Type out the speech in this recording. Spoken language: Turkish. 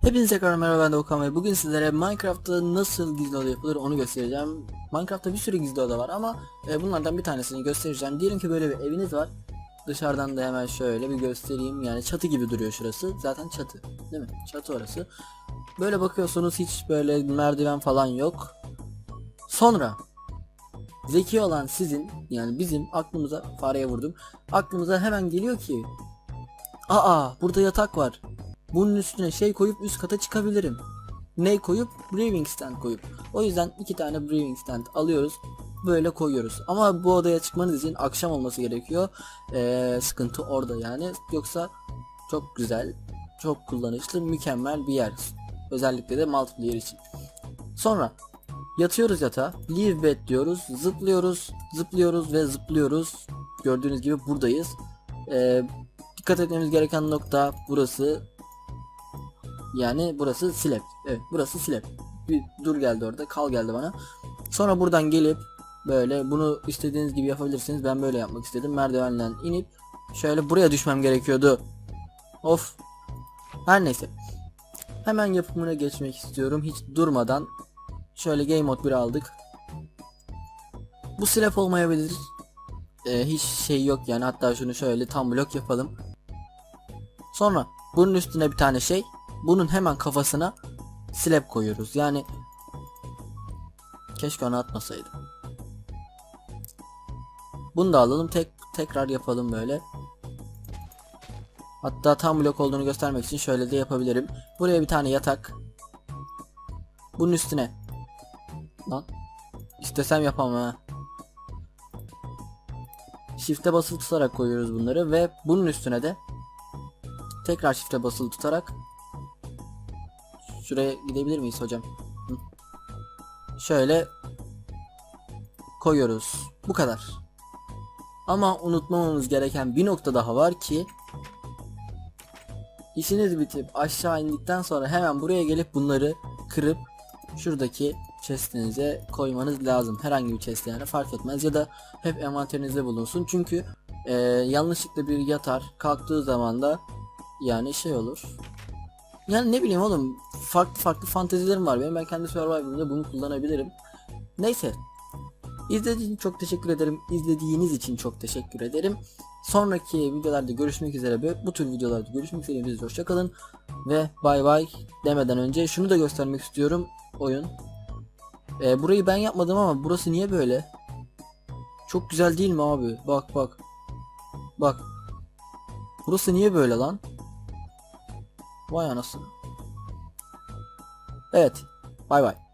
Hepinize tekrar merhaba ben de Okan ve bugün sizlere Minecraft'ta nasıl gizli oda yapılır onu göstereceğim. Minecraft'ta bir sürü gizli oda var ama e, bunlardan bir tanesini göstereceğim. Diyelim ki böyle bir eviniz var. Dışarıdan da hemen şöyle bir göstereyim. Yani çatı gibi duruyor şurası. Zaten çatı değil mi? Çatı orası. Böyle bakıyorsunuz hiç böyle merdiven falan yok. Sonra zeki olan sizin yani bizim aklımıza fareye vurdum. Aklımıza hemen geliyor ki Aa burada yatak var. Bunun üstüne şey koyup üst kata çıkabilirim. Ne koyup? Brewing stand koyup. O yüzden iki tane brewing stand alıyoruz. Böyle koyuyoruz. Ama bu odaya çıkmanız için akşam olması gerekiyor. Ee, sıkıntı orada yani. Yoksa çok güzel, çok kullanışlı, mükemmel bir yer. Özellikle de multiplayer için. Sonra yatıyoruz yatağa. Leave bed diyoruz. Zıplıyoruz, zıplıyoruz ve zıplıyoruz. Gördüğünüz gibi buradayız. Ee, dikkat etmemiz gereken nokta burası. Yani burası slab. Evet burası slab. Bir dur geldi orada kal geldi bana. Sonra buradan gelip böyle bunu istediğiniz gibi yapabilirsiniz. Ben böyle yapmak istedim. Merdivenden inip şöyle buraya düşmem gerekiyordu. Of. Her neyse. Hemen yapımına geçmek istiyorum. Hiç durmadan. Şöyle game mode 1 aldık. Bu slab olmayabilir. Ee, hiç şey yok yani. Hatta şunu şöyle tam blok yapalım. Sonra bunun üstüne bir tane şey. Bunun hemen kafasına slab koyuyoruz. Yani keşke onu atmasaydım. Bunu da alalım. Tek tekrar yapalım böyle. Hatta tam blok olduğunu göstermek için şöyle de yapabilirim. Buraya bir tane yatak. Bunun üstüne. Lan. İstesem yapamam ha. Shift'e basılı tutarak koyuyoruz bunları ve bunun üstüne de tekrar shift'e basılı tutarak Şuraya gidebilir miyiz hocam? Şöyle koyuyoruz. Bu kadar. Ama unutmamamız gereken bir nokta daha var ki işiniz bitip aşağı indikten sonra hemen buraya gelip bunları kırıp şuradaki chestinize koymanız lazım. Herhangi bir chest yani fark etmez ya da hep envanterinizde bulunsun. Çünkü e, yanlışlıkla bir yatar kalktığı zaman da yani şey olur. Yani ne bileyim oğlum farklı farklı fantezilerim var benim ben kendi survival'ımda bunu kullanabilirim. Neyse. İzlediğiniz için çok teşekkür ederim. İzlediğiniz için çok teşekkür ederim. Sonraki videolarda görüşmek üzere. Bu tür videolarda görüşmek üzere. Biz hoşçakalın. Ve bay bay demeden önce şunu da göstermek istiyorum. Oyun. Ee, burayı ben yapmadım ama burası niye böyle? Çok güzel değil mi abi? Bak bak. Bak. Burası niye böyle lan? Vay anasını. Evet. Bay bay.